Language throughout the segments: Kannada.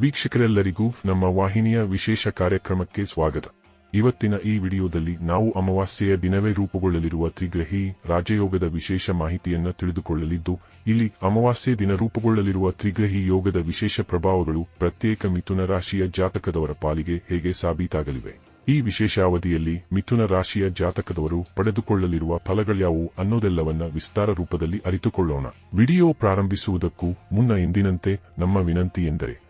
ವೀಕ್ಷಕರೆಲ್ಲರಿಗೂ ನಮ್ಮ ವಾಹಿನಿಯ ವಿಶೇಷ ಕಾರ್ಯಕ್ರಮಕ್ಕೆ ಸ್ವಾಗತ. ಇವತ್ತಿನ ಈ ವಿಡಿಯೋದಲ್ಲಿ ನಾವು ಅಮಾವಾಸ್ಯೆಯ ದಿನವೇ ರೂಪುಗೊಳ್ಳಲಿರುವ ತ್ರಿಗ್ರಹಿ ರಾಜಯೋಗದ ವಿಶೇಷ ಮಾಹಿತಿಯನ್ನು ತಿಳಿದುಕೊಳ್ಳಲಿದ್ದು, ಇಲ್ಲಿ ಅಮಾವಾಸ್ಯೆ ದಿನ ರೂಪುಗೊಳ್ಳಲಿರುವ ತ್ರಿಗ್ರಹಿ ಯೋಗದ ವಿಶೇಷ ಪ್ರಭಾವಗಳು ಪ್ರತ್ಯೇಕ ಮಿಥುನ ರಾಶಿಯ ಜಾತಕದವರ ಪಾಲಿಗೆ ಹೇಗೆ ಸಾಬೀತಾಗಲಿವೆ. ಈ ವಿಶೇಷ ಅವಧಿಯಲ್ಲಿ ಮಿಥುನ ರಾಶಿಯ ಜಾತಕದವರು ಪಡೆದುಕೊಳ್ಳಲಿರುವ ಫಲಗಳ್ಯಾವು ಅನ್ನೋದೆಲ್ಲವನ್ನ ವಿಸ್ತಾರ ರೂಪದಲ್ಲಿ ಅರಿತುಕೊಳ್ಳೋಣ. ವಿಡಿಯೋ ಪ್ರಾರಂಭಿಸುವುದಕ್ಕೂ ಮುನ್ನ ಎಂದಿನಂತೆ ನಮ್ಮ ವಿನಂತಿ ಎಂದರೆ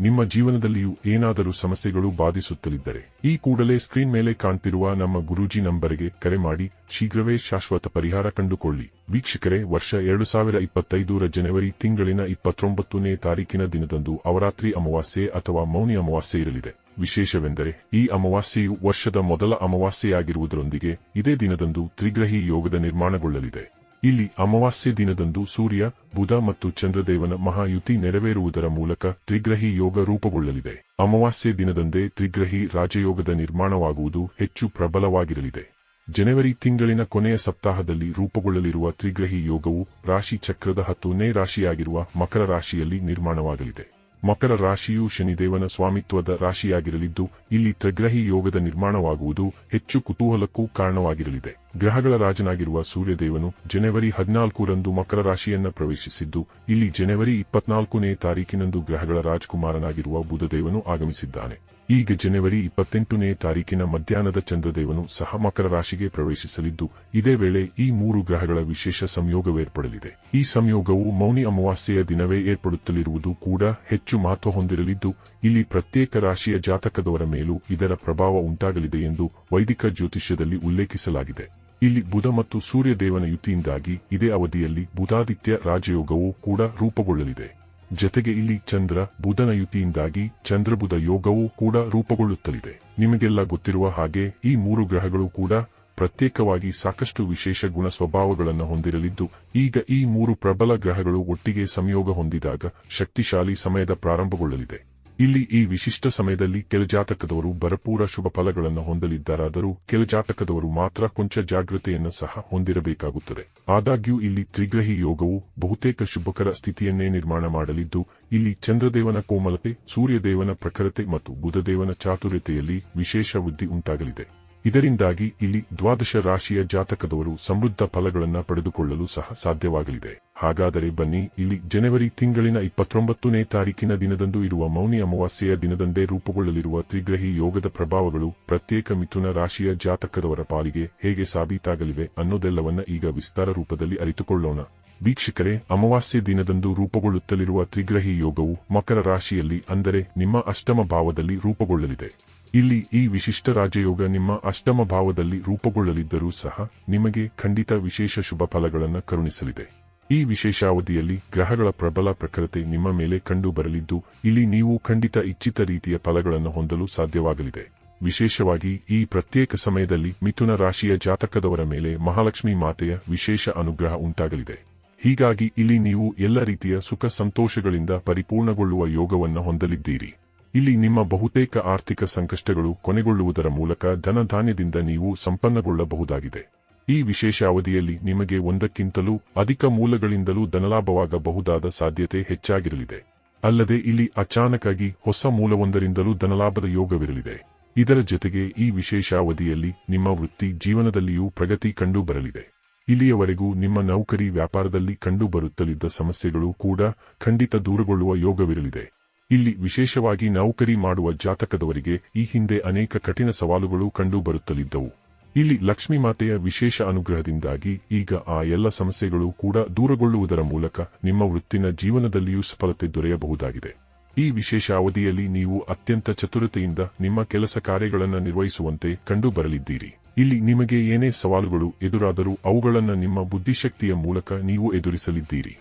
ನಿಮ್ಮ ಜೀವನದಲ್ಲಿಯೂ ಏನಾದರೂ ಸಮಸ್ಯೆಗಳು ಬಾಧಿಸುತ್ತಲಿದ್ದರೆ, ಈ ಕೂಡಲೇ ಸ್ಕ್ರೀನ್ ಮೇಲೆ ಕಾಣ್ತಿರುವ ನಮ್ಮ ಗುರೂಜಿ ನಂಬರ್ಗೆ ಕರೆ ಮಾಡಿ, ಶೀಘ್ರವೇ ಶಾಶ್ವತ ಪರಿಹಾರ ಕಂಡುಕೊಳ್ಳಿ. ವೀಕ್ಷಕರೇ, ವರ್ಷ ಎರಡು ಸಾವಿರ ಇಪ್ಪತ್ತೈದರ ಜನವರಿ ತಿಂಗಳಿನ ಇಪ್ಪತ್ತೊಂಬತ್ತನೇ ತಾರೀಕಿನ ದಿನದಂದು ಅವರಾತ್ರಿ ಅಮಾವಾಸ್ಯೆ ಅಥವಾ ಮೌನಿ ಅಮಾವಾಸ್ಯೆ ಇರಲಿದೆ. ವಿಶೇಷವೆಂದರೆ, ಈ ಅಮಾವಾಸ್ಯೆಯು ವರ್ಷದ ಮೊದಲ ಅಮಾವಾಸ್ಯೆಯಾಗಿರುವುದರೊಂದಿಗೆ ಇದೇ ದಿನದಂದು ತ್ರಿಗ್ರಹಿ ಯೋಗದ ನಿರ್ಮಾಣಗೊಳ್ಳಲಿದೆ. ಇಲ್ಲಿ ಅಮಾವಾಸ್ಯೆ ದಿನದಂದು ಸೂರ್ಯ, ಬುಧ ಮತ್ತು ಚಂದ್ರದೇವನ ಮಹಾಯುತಿ ನೆರವೇರುವುದರ ಮೂಲಕ ತ್ರಿಗ್ರಹಿ ಯೋಗ ರೂಪುಗೊಳ್ಳಲಿದೆ. ಅಮಾವಾಸ್ಯೆ ದಿನದಂದೇ ತ್ರಿಗ್ರಹಿ ರಾಜಯೋಗದ ನಿರ್ಮಾಣವಾಗುವುದು ಹೆಚ್ಚು ಪ್ರಬಲವಾಗಿರಲಿದೆ. ಜನವರಿ ತಿಂಗಳಿನ ಕೊನೆಯ ಸಪ್ತಾಹದಲ್ಲಿ ರೂಪುಗೊಳ್ಳಲಿರುವ ತ್ರಿಗ್ರಹಿ ಯೋಗವು ರಾಶಿ ಚಕ್ರದ ಹತ್ತನೇ ರಾಶಿಯಾಗಿರುವ ಮಕರ ರಾಶಿಯಲ್ಲಿ ನಿರ್ಮಾಣವಾಗಲಿದೆ. ಮಕರ ರಾಶಿಯು ಶನಿದೇವನ ಸ್ವಾಮಿತ್ವದ ರಾಶಿಯಾಗಿರಲಿದ್ದು, ಇಲ್ಲಿ ತ್ರಿಗ್ರಹಿ ಯೋಗದ ನಿರ್ಮಾಣವಾಗುವುದು ಹೆಚ್ಚು ಕುತೂಹಲಕ್ಕೂ ಕಾರಣವಾಗಿರಲಿದೆ. ಗ್ರಹಗಳ ರಾಜನಾಗಿರುವ ಸೂರ್ಯದೇವನು ಜನವರಿ ಹದಿನಾಲ್ಕರಂದು ಮಕರ ರಾಶಿಯನ್ನ ಪ್ರವೇಶಿಸಿದ್ದು, ಇಲ್ಲಿ ಜನವರಿ ಇಪ್ಪತ್ನಾಲ್ಕನೇ ತಾರೀಕಿನಂದು ಗ್ರಹಗಳ ರಾಜಕುಮಾರನಾಗಿರುವ ಬುಧದೇವನು ಆಗಮಿಸಿದ್ದಾನೆ. ಈಗ ಜನವರಿ ಇಪ್ಪತ್ತೆಂಟನೇ ತಾರೀಕಿನ ಮಧ್ಯಾಹ್ನದ ಚಂದ್ರದೇವನು ಸಹ ಮಕರ ರಾಶಿಗೆ ಪ್ರವೇಶಿಸಲಿದ್ದು, ಇದೇ ವೇಳೆ ಈ ಮೂರು ಗ್ರಹಗಳ ವಿಶೇಷ ಸಂಯೋಗವೇರ್ಪಡಲಿದೆ. ಈ ಸಂಯೋಗವು ಮೌನಿ ಅಮಾವಾಸ್ಯೆಯ ದಿನವೇ ಏರ್ಪಡುತ್ತಲಿರುವುದು ಕೂಡ ಹೆಚ್ಚು ಮಹತ್ವ ಹೊಂದಿರಲಿದ್ದು, ಇಲ್ಲಿ ಪ್ರತ್ಯೇಕ ರಾಶಿಯ ಜಾತಕದವರ ಮೇಲೂ ಇದರ ಪ್ರಭಾವ ಉಂಟಾಗಲಿದೆ ಎಂದು ವೈದಿಕ ಜ್ಯೋತಿಷ್ಯದಲ್ಲಿ ಉಲ್ಲೇಖಿಸಲಾಗಿದೆ. ಇಲ್ಲಿ ಬುಧ ಮತ್ತು ಸೂರ್ಯದೇವನ ಯುತಿಯಿಂದಾಗಿ ಇದೇ ಅವಧಿಯಲ್ಲಿ ಬುಧಾದಿತ್ಯ ರಾಜಯೋಗವೂ ಕೂಡ ರೂಪುಗೊಳ್ಳಲಿದೆ. ಜತೆಗೆ ಇಲ್ಲಿ ಚಂದ್ರ ಬುಧನ ಯುತಿಯಿಂದಾಗಿ ಚಂದ್ರಬುಧ ಯೋಗವೂ ಕೂಡ ರೂಪುಗೊಳ್ಳುತ್ತಲಿದೆ. ನಿಮಗೆಲ್ಲ ಗೊತ್ತಿರುವ ಹಾಗೆ ಈ ಮೂರು ಗ್ರಹಗಳು ಕೂಡ ಪ್ರತ್ಯೇಕವಾಗಿ ಸಾಕಷ್ಟು ವಿಶೇಷ ಗುಣ ಸ್ವಭಾವಗಳನ್ನು ಹೊಂದಿರಲಿದ್ದು, ಈಗ ಈ ಮೂರು ಪ್ರಬಲ ಗ್ರಹಗಳು ಒಟ್ಟಿಗೆ ಸಂಯೋಗ ಹೊಂದಿದಾಗ ಶಕ್ತಿಶಾಲಿ ಸಮಯದ ಪ್ರಾರಂಭಗೊಳ್ಳಲಿದೆ. ಇಲ್ಲಿ ಈ ವಿಶಿಷ್ಟ ಸಮಯದಲ್ಲಿ ಕೆಲ ಜಾತಕದವರು ಭರಪೂರ ಶುಭ ಫಲಗಳನ್ನು ಹೊಂದಲಿದ್ದಾರಾದರೂ ಕೆಲ ಜಾತಕದವರು ಮಾತ್ರ ಕೊಂಚ ಜಾಗೃತೆಯನ್ನು ಸಹ ಹೊಂದಿರಬೇಕಾಗುತ್ತದೆ. ಆದಾಗ್ಯೂ ಇಲ್ಲಿ ತ್ರಿಗ್ರಹಿ ಯೋಗವು ಬಹುತೇಕ ಶುಭಕರ ಸ್ಥಿತಿಯನ್ನೇ ನಿರ್ಮಾಣ ಮಾಡಲಿದ್ದು, ಇಲ್ಲಿ ಚಂದ್ರದೇವನ ಕೋಮಲತೆ, ಸೂರ್ಯದೇವನ ಪ್ರಖರತೆ ಮತ್ತು ಬುಧದೇವನ ಚಾತುರ್ಯತೆಯಲ್ಲಿ ವಿಶೇಷ ವೃದ್ಧಿ ಉಂಟಾಗಲಿದೆ. ಇದರಿಂದಾಗಿ ಇಲ್ಲಿ ದ್ವಾದಶ ರಾಶಿಯ ಜಾತಕದವರು ಸಮೃದ್ಧ ಫಲಗಳನ್ನು ಪಡೆದುಕೊಳ್ಳಲು ಸಹ ಸಾಧ್ಯವಾಗಲಿದೆ. ಹಾಗಾದರೆ ಬನ್ನಿ, ಇಲ್ಲಿ ಜನವರಿ ತಿಂಗಳಿನ ಇಪ್ಪತ್ತೊಂಬತ್ತನೇ ತಾರೀಕಿನ ದಿನದಂದು ಇರುವ ಮೌನಿ ಅಮಾವಾಸ್ಯೆಯ ದಿನದಂದೇ ರೂಪುಗೊಳ್ಳಲಿರುವ ತ್ರಿಗ್ರಹಿ ಯೋಗದ ಪ್ರಭಾವಗಳು ಪ್ರತ್ಯೇಕ ಮಿಥುನ ರಾಶಿಯ ಜಾತಕದವರ ಪಾಲಿಗೆ ಹೇಗೆ ಸಾಬೀತಾಗಲಿವೆ ಅನ್ನೋದೆಲ್ಲವನ್ನ ಈಗ ವಿಸ್ತಾರ ರೂಪದಲ್ಲಿ ಅರಿತುಕೊಳ್ಳೋಣ. ವೀಕ್ಷಕರೇ, ಅಮಾವಾಸ್ಯೆ ದಿನದಂದು ರೂಪುಗೊಳ್ಳುತ್ತಲಿರುವ ತ್ರಿಗ್ರಹಿ ಯೋಗವು ಮಕರ ರಾಶಿಯಲ್ಲಿ ಅಂದರೆ ನಿಮ್ಮ ಅಷ್ಟಮ ಭಾವದಲ್ಲಿ ರೂಪುಗೊಳ್ಳಲಿದೆ. ಇಲ್ಲಿ ಈ ವಿಶಿಷ್ಟ ರಾಜಯೋಗ ನಿಮ್ಮ ಅಷ್ಟಮ ಭಾವದಲ್ಲಿ ರೂಪುಗೊಳ್ಳಲಿದ್ದರೂ ಸಹ ನಿಮಗೆ ಖಂಡಿತ ವಿಶೇಷ ಶುಭ ಫಲಗಳನ್ನು ಕರುಣಿಸಲಿದೆ. ಈ ವಿಶೇಷಾವಧಿಯಲ್ಲಿ ಗ್ರಹಗಳ ಪ್ರಬಲ ಪ್ರಖರತೆ ನಿಮ್ಮ ಮೇಲೆ ಕಂಡು ಬರಲಿದ್ದು ಇಲ್ಲಿ ನೀವು ಖಂಡಿತ ಇಚ್ಛಿತ ರೀತಿಯ ಫಲಗಳನ್ನು ಹೊಂದಲು ಸಾಧ್ಯವಾಗಲಿದೆ. ವಿಶೇಷವಾಗಿ ಈ ಪ್ರತ್ಯೇಕ ಸಮಯದಲ್ಲಿ ಮಿಥುನ ರಾಶಿಯ ಜಾತಕದವರ ಮೇಲೆ ಮಹಾಲಕ್ಷ್ಮಿ ಮಾತೆಯ ವಿಶೇಷ ಅನುಗ್ರಹ ಉಂಟಾಗಲಿದೆ. ಹೀಗಾಗಿ ಇಲ್ಲಿ ನೀವು ಎಲ್ಲ ರೀತಿಯ ಸುಖ ಸಂತೋಷಗಳಿಂದ ಪರಿಪೂರ್ಣಗೊಳ್ಳುವ ಯೋಗವನ್ನು ಹೊಂದಲಿದ್ದೀರಿ. ಇಲ್ಲಿ ನಿಮ್ಮ ಬಹುತೇಕ ಆರ್ಥಿಕ ಸಂಕಷ್ಟಗಳು ಕೊನೆಗೊಳ್ಳುವುದರ ಮೂಲಕ ಧನಧಾನ್ಯದಿಂದ ನೀವು ಸಂಪನ್ನಗೊಳ್ಳಬಹುದಾಗಿದೆ. ಈ ವಿಶೇಷ ಅವಧಿಯಲ್ಲಿ ನಿಮಗೆ ಒಂದಕ್ಕಿಂತಲೂ ಅಧಿಕ ಮೂಲಗಳಿಂದಲೂ ಧನಲಾಭವಾಗಬಹುದಾದ ಸಾಧ್ಯತೆ ಹೆಚ್ಚಾಗಿರಲಿದೆ. ಅಲ್ಲದೆ ಇಲ್ಲಿ ಅಚಾನಕಾಗಿ ಹೊಸ ಮೂಲವೊಂದರಿಂದಲೂ ಧನಲಾಭದ ಯೋಗವಿರಲಿದೆ. ಇದರ ಜೊತೆಗೆ ಈ ವಿಶೇಷ ಅವಧಿಯಲ್ಲಿ ನಿಮ್ಮ ವೃತ್ತಿ ಜೀವನದಲ್ಲಿಯೂ ಪ್ರಗತಿ ಕಂಡು ಬರಲಿದೆ ಇಲ್ಲಿಯವರೆಗೂ ನಿಮ್ಮ ನೌಕರಿ ವ್ಯಾಪಾರದಲ್ಲಿ ಕಂಡುಬರುತ್ತಲಿದ್ದ ಸಮಸ್ಯೆಗಳು ಕೂಡ ಖಂಡಿತ ದೂರಗೊಳ್ಳುವ ಯೋಗವಿರಲಿದೆ. ಇಲ್ಲಿ ವಿಶೇಷವಾಗಿ ನೌಕರಿ ಮಾಡುವ ಜಾತಕದವರಿಗೆ ಈ ಹಿಂದೆ ಅನೇಕ ಕಠಿಣ ಸವಾಲುಗಳು ಕಂಡುಬರುತ್ತಲಿದ್ದವು. ಇಲ್ಲಿ ಲಕ್ಷ್ಮಿ ಮಾತೆಯ ವಿಶೇಷ ಅನುಗ್ರಹದಿಂದಾಗಿ ಈಗ ಆ ಎಲ್ಲ ಸಮಸ್ಯೆಗಳು ಕೂಡ ದೂರಗೊಳ್ಳುವುದರ ಮೂಲಕ ನಿಮ್ಮ ವೃತ್ತಿನ ಜೀವನದಲ್ಲಿಯೂ ಸಫಲತೆ ದೊರೆಯಬಹುದಾಗಿದೆ. ಈ ವಿಶೇಷ ಅವಧಿಯಲ್ಲಿ ನೀವು ಅತ್ಯಂತ ಚತುರತೆಯಿಂದ ನಿಮ್ಮ ಕೆಲಸ ಕಾರ್ಯಗಳನ್ನು ನಿರ್ವಹಿಸುವಂತೆ ಕಂಡು ಬರಲಿದ್ದೀರಿ ಇಲ್ಲಿ ನಿಮಗೆ ಏನೇ ಸವಾಲುಗಳು ಎದುರಾದರೂ ಅವುಗಳನ್ನು ನಿಮ್ಮ ಬುದ್ಧಿಶಕ್ತಿಯ ಮೂಲಕ ನೀವು ಎದುರಿಸಲಿದ್ದೀರಿ.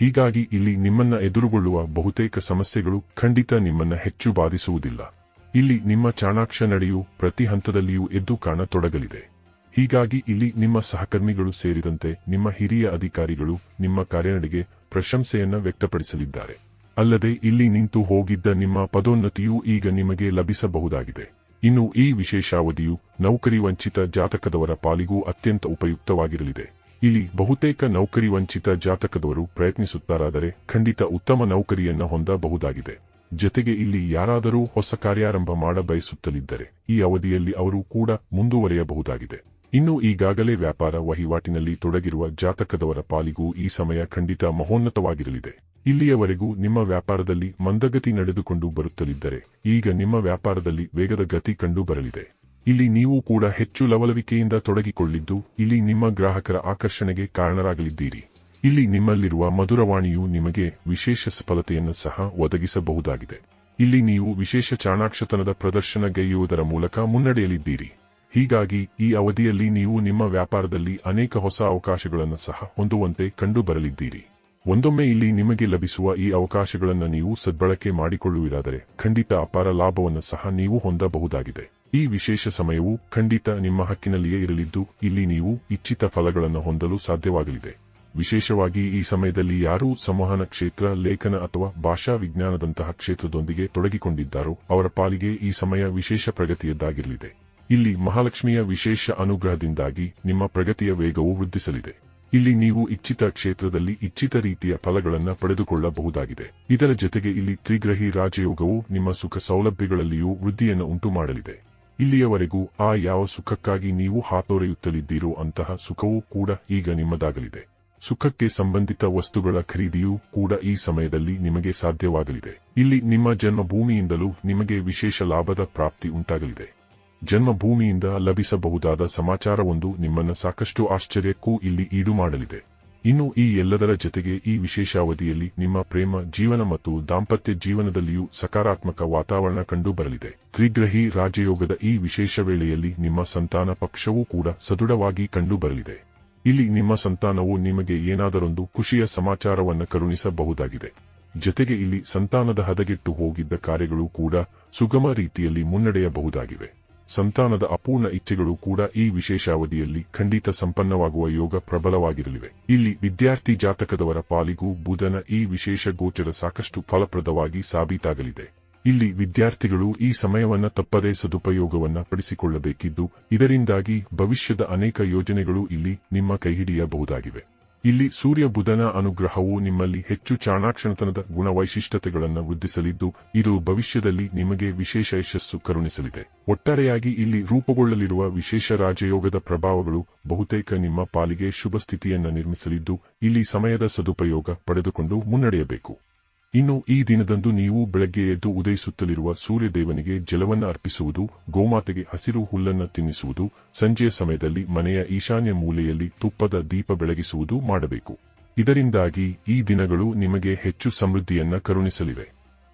ಹೀಗಾಗಿ ಇಲ್ಲಿ ನಿಮ್ಮನ್ನ ಎದುರುಗೊಳ್ಳುವ ಬಹುತೇಕ ಸಮಸ್ಯೆಗಳು ಖಂಡಿತ ನಿಮ್ಮನ್ನ ಹೆಚ್ಚು ಬಾಧಿಸುವುದಿಲ್ಲ. ಇಲ್ಲಿ ನಿಮ್ಮ ಚಾಣಾಕ್ಷ ನಡೆಯು ಪ್ರತಿ ಹಂತದಲ್ಲಿಯೂ ಎದ್ದು ಕಾಣತೊಡಗಲಿದೆ. ಹೀಗಾಗಿ ಇಲ್ಲಿ ನಿಮ್ಮ ಸಹಕರ್ಮಿಗಳು ಸೇರಿದಂತೆ ನಿಮ್ಮ ಹಿರಿಯ ಅಧಿಕಾರಿಗಳು ನಿಮ್ಮ ಕಾರ್ಯನಡೆಗೆ ಪ್ರಶಂಸೆಯನ್ನ ವ್ಯಕ್ತಪಡಿಸಲಿದ್ದಾರೆ. ಅಲ್ಲದೆ ಇಲ್ಲಿ ನಿಂತು ಹೋಗಿದ್ದ ನಿಮ್ಮ ಪದೋನ್ನತಿಯೂ ಈಗ ನಿಮಗೆ ಲಭಿಸಬಹುದಾಗಿದೆ. ಇನ್ನು ಈ ವಿಶೇಷಾವಧಿಯು ನೌಕರಿ ವಂಚಿತ ಜಾತಕದವರ ಪಾಲಿಗೂ ಅತ್ಯಂತ ಉಪಯುಕ್ತವಾಗಿರಲಿದೆ. ಇಲ್ಲಿ ಬಹುತೇಕ ನೌಕರಿ ವಂಚಿತ ಜಾತಕದವರು ಪ್ರಯತ್ನಿಸುತ್ತಾರಾದರೆ ಖಂಡಿತ ಉತ್ತಮ ನೌಕರಿಯನ್ನ ಹೊಂದಬಹುದಾಗಿದೆ. ಜತೆಗೆ ಇಲ್ಲಿ ಯಾರಾದರೂ ಹೊಸ ಕಾರ್ಯಾರಂಭ ಮಾಡ ಬಯಸುತ್ತಲಿದ್ದರೆ ಈ ಅವಧಿಯಲ್ಲಿ ಅವರು ಕೂಡ ಮುಂದುವರೆಯಬಹುದಾಗಿದೆ. ಇನ್ನು ಈಗಾಗಲೇ ವ್ಯಾಪಾರ ವಹಿವಾಟಿನಲ್ಲಿ ತೊಡಗಿರುವ ಜಾತಕದವರ ಪಾಲಿಗೂ ಈ ಸಮಯ ಖಂಡಿತ ಮಹೋನ್ನತವಾಗಿರಲಿದೆ. ಇಲ್ಲಿಯವರೆಗೂ ನಿಮ್ಮ ವ್ಯಾಪಾರದಲ್ಲಿ ಮಂದಗತಿ ನಡೆದುಕೊಂಡು ಬರುತ್ತಲಿದ್ದರೆ, ಈಗ ನಿಮ್ಮ ವ್ಯಾಪಾರದಲ್ಲಿ ವೇಗದ ಗತಿ ಕಂಡು ಬರಲಿದೆ. ಇಲ್ಲಿ ನೀವು ಕೂಡ ಹೆಚ್ಚು ಲವಲವಿಕೆಯಿಂದ ತೊಡಗಿಕೊಳ್ಳಿದ್ದು, ಇಲ್ಲಿ ನಿಮ್ಮ ಗ್ರಾಹಕರ ಆಕರ್ಷಣೆಗೆ ಕಾರಣರಾಗಲಿದ್ದೀರಿ. ಇಲ್ಲಿ ನಿಮ್ಮಲ್ಲಿರುವ ಮಧುರವಾಣಿಯು ನಿಮಗೆ ವಿಶೇಷ ಸಫಲತೆಯನ್ನು ಸಹ ಒದಗಿಸಬಹುದಾಗಿದೆ. ಇಲ್ಲಿ ನೀವು ವಿಶೇಷ ಚಾಣಾಕ್ಷತನದ ಪ್ರದರ್ಶನ ಗೈಯುವುದರ ಮೂಲಕ ಮುನ್ನಡೆಯಲಿದ್ದೀರಿ. ಹೀಗಾಗಿ, ಈ ಅವಧಿಯಲ್ಲಿ ನೀವು ನಿಮ್ಮ ವ್ಯಾಪಾರದಲ್ಲಿ ಅನೇಕ ಹೊಸ ಅವಕಾಶಗಳನ್ನು ಸಹ ಹೊಂದುವಂತೆ ಕಂಡುಬರಲಿದ್ದೀರಿ. ಒಂದೊಮ್ಮೆ ಇಲ್ಲಿ ನಿಮಗೆ ಲಭಿಸುವ ಈ ಅವಕಾಶಗಳನ್ನು ನೀವು ಸದ್ಬಳಕೆ ಮಾಡಿಕೊಳ್ಳುವುದಾದರೆ ಖಂಡಿತ ಅಪಾರ ಲಾಭವನ್ನು ಸಹ ನೀವು ಹೊಂದಬಹುದಾಗಿದೆ. ಈ ವಿಶೇಷ ಸಮಯವು ಖಂಡಿತ ನಿಮ್ಮ ಹಕ್ಕಿನಲ್ಲಿಯೇ ಇರಲಿದ್ದು, ಇಲ್ಲಿ ನೀವು ಇಚ್ಛಿತ ಫಲಗಳನ್ನು ಹೊಂದಲು ಸಾಧ್ಯವಾಗಲಿದೆ. ವಿಶೇಷವಾಗಿ ಈ ಸಮಯದಲ್ಲಿ ಯಾರೂ ಸಂವಹನ ಕ್ಷೇತ್ರ, ಲೇಖನ ಅಥವಾ ಭಾಷಾ ವಿಜ್ಞಾನದಂತಹ ಕ್ಷೇತ್ರದೊಂದಿಗೆ ತೊಡಗಿಕೊಂಡಿದ್ದಾರೋ ಅವರ ಪಾಲಿಗೆ ಈ ಸಮಯ ವಿಶೇಷ ಪ್ರಗತಿಯದ್ದಾಗಿರಲಿದೆ. ಇಲ್ಲಿ ಮಹಾಲಕ್ಷ್ಮಿಯ ವಿಶೇಷ ಅನುಗ್ರಹದಿಂದಾಗಿ ನಿಮ್ಮ ಪ್ರಗತಿಯ ವೇಗವು ವೃದ್ಧಿಸಲಿದೆ. ಇಲ್ಲಿ ನೀವು ಇಚ್ಛಿತ ಕ್ಷೇತ್ರದಲ್ಲಿ ಇಚ್ಛಿತ ರೀತಿಯ ಫಲಗಳನ್ನು ಪಡೆದುಕೊಳ್ಳಬಹುದಾಗಿದೆ. ಇದರ ಜೊತೆಗೆ ಇಲ್ಲಿ ತ್ರಿಗ್ರಹಿ ರಾಜಯೋಗವು ನಿಮ್ಮ ಸುಖ ಸೌಲಭ್ಯಗಳಲ್ಲಿಯೂ ವೃದ್ಧಿಯನ್ನು ಉಂಟು ಮಾಡಲಿದೆ ಇಲ್ಲಿಯವರೆಗೂ ಆ ಯಾವ ಸುಖಕ್ಕಾಗಿ ನೀವು ಹಾತೊರೆಯುತ್ತಲಿದ್ದೀರೋ ಅಂತಹ ಸುಖವೂ ಕೂಡ ಈಗ ನಿಮ್ಮದಾಗಲಿದೆ. ಸುಖಕ್ಕೆ ಸಂಬಂಧಿತ ವಸ್ತುಗಳ ಖರೀದಿಯೂ ಕೂಡ ಈ ಸಮಯದಲ್ಲಿ ನಿಮಗೆ ಸಾಧ್ಯವಾಗಲಿದೆ. ಇಲ್ಲಿ ನಿಮ್ಮ ಜನ್ಮಭೂಮಿಯಿಂದಲೂ ನಿಮಗೆ ವಿಶೇಷ ಲಾಭದ ಪ್ರಾಪ್ತಿ ಉಂಟಾಗಲಿದೆ. ಜನ್ಮಭೂಮಿಯಿಂದ ಲಭಿಸಬಹುದಾದ ಸಮಾಚಾರವೊಂದು ನಿಮ್ಮನ್ನ ಸಾಕಷ್ಟು ಆಶ್ಚರ್ಯಕ್ಕೂ ಇಲ್ಲಿ ಈಡು ಮಾಡಲಿದೆ. ಇನ್ನು ಈ ಎಲ್ಲದರ ಜೊತೆಗೆ ಈ ವಿಶೇಷಾವಧಿಯಲ್ಲಿ ನಿಮ್ಮ ಪ್ರೇಮ, ಜೀವನ ಮತ್ತು ದಾಂಪತ್ಯ ಜೀವನದಲ್ಲಿಯೂ ಸಕಾರಾತ್ಮಕ ವಾತಾವರಣ ಕಂಡು ಬರಲಿದೆ ತ್ರಿಗ್ರಹಿ ರಾಜಯೋಗದ ಈ ವಿಶೇಷ ವೇಳೆಯಲ್ಲಿ ನಿಮ್ಮ ಸಂತಾನ ಪಕ್ಷವೂ ಕೂಡ ಸದೃಢವಾಗಿ ಕಂಡು ಬರಲಿದೆ ಇಲ್ಲಿ ನಿಮ್ಮ ಸಂತಾನವು ನಿಮಗೆ ಏನಾದರೊಂದು ಖುಷಿಯ ಸಮಾಚಾರವನ್ನು ಕರುಣಿಸಬಹುದಾಗಿದೆ. ಜೊತೆಗೆ ಇಲ್ಲಿ ಸಂತಾನದ ಹದಗೆಟ್ಟು ಹೋಗಿದ್ದ ಕಾರ್ಯಗಳು ಕೂಡ ಸುಗಮ ರೀತಿಯಲ್ಲಿ ಮುನ್ನಡೆಯಬಹುದಾಗಿವೆ. ಸಂತಾನದ ಅಪೂರ್ಣ ಇಚ್ಛೆಗಳು ಕೂಡ ಈ ವಿಶೇಷಾವಧಿಯಲ್ಲಿ ಖಂಡಿತ ಸಂಪನ್ನವಾಗುವ ಯೋಗ ಪ್ರಬಲವಾಗಿರಲಿವೆ. ಇಲ್ಲಿ ವಿದ್ಯಾರ್ಥಿ ಜಾತಕದವರ ಪಾಲಿಗೂ ಬುಧನ ಈ ವಿಶೇಷ ಗೋಚರ ಸಾಕಷ್ಟು ಫಲಪ್ರದವಾಗಿ ಸಾಬೀತಾಗಲಿದೆ. ಇಲ್ಲಿ ವಿದ್ಯಾರ್ಥಿಗಳು ಈ ಸಮಯವನ್ನ ತಪ್ಪದೇ ಸದುಪಯೋಗವನ್ನ ಪಡಿಸಿಕೊಳ್ಳಬೇಕಿದ್ದು, ಇದರಿಂದಾಗಿ ಭವಿಷ್ಯದ ಅನೇಕ ಯೋಜನೆಗಳು ಇಲ್ಲಿ ನಿಮ್ಮ ಕೈಹಿಡಿಯಬಹುದಾಗಿವೆ. ಇಲ್ಲಿ ಸೂರ್ಯ ಬುಧನ ಅನುಗ್ರಹವು ನಿಮ್ಮಲ್ಲಿ ಹೆಚ್ಚು ಚಾಣಾಕ್ಷಣತನದ ಗುಣವೈಶಿಷ್ಟ್ಯತೆಗಳನ್ನು ವೃದ್ಧಿಸಲಿದ್ದು, ಇದು ಭವಿಷ್ಯದಲ್ಲಿ ನಿಮಗೆ ವಿಶೇಷ ಯಶಸ್ಸು ಕರುಣಿಸಲಿದೆ. ಒಟ್ಟಾರೆಯಾಗಿ ಇಲ್ಲಿ ರೂಪುಗೊಳ್ಳಲಿರುವ ವಿಶೇಷ ರಾಜಯೋಗದ ಪ್ರಭಾವಗಳು ಬಹುತೇಕ ನಿಮ್ಮ ಪಾಲಿಗೆ ಶುಭ ಸ್ಥಿತಿಯನ್ನ ನಿರ್ಮಿಸಲಿದ್ದು, ಇಲ್ಲಿ ಸಮಯದ ಸದುಪಯೋಗ ಪಡೆದುಕೊಂಡು ಮುನ್ನಡೆಯಬೇಕು. ಇನ್ನು ಈ ದಿನದಂದು ನೀವು ಬೆಳಗ್ಗೆ ಎದ್ದು ಉದಯಿಸುತ್ತಲಿರುವ ಸೂರ್ಯದೇವನಿಗೆ ಜಲವನ್ನು ಅರ್ಪಿಸುವುದು, ಗೋಮಾತೆಗೆ ಹಸಿರು ಹುಲ್ಲನ್ನು ತಿನ್ನಿಸುವುದು ಸಂಜೆಯ ಸಮಯದಲ್ಲಿ ಮನೆಯ ಈಶಾನ್ಯ ಮೂಲೆಯಲ್ಲಿ ತುಪ್ಪದ ದೀಪ ಬೆಳಗಿಸುವುದು ಮಾಡಬೇಕು. ಇದರಿಂದಾಗಿ ಈ ದಿನಗಳು ನಿಮಗೆ ಹೆಚ್ಚು ಸಮೃದ್ಧಿಯನ್ನ ಕರುಣಿಸಲಿವೆ.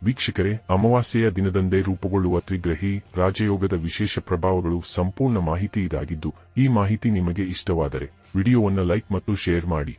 ವೀಕ್ಷಕರೇ, ಅಮಾವಾಸ್ಯೆಯ ದಿನದಂದೇ ರೂಪುಗೊಳ್ಳುವ ತ್ರಿಗ್ರಹಿ, ರಾಜಯೋಗದ ವಿಶೇಷ ಪ್ರಭಾವಗಳು ಸಂಪೂರ್ಣ ಮಾಹಿತಿ ಇದಾಗಿದ್ದು ಈ ಮಾಹಿತಿ ನಿಮಗೆ ಇಷ್ಟವಾದರೆ ವಿಡಿಯೋವನ್ನು ಲೈಕ್ ಮತ್ತು ಶೇರ್ ಮಾಡಿ.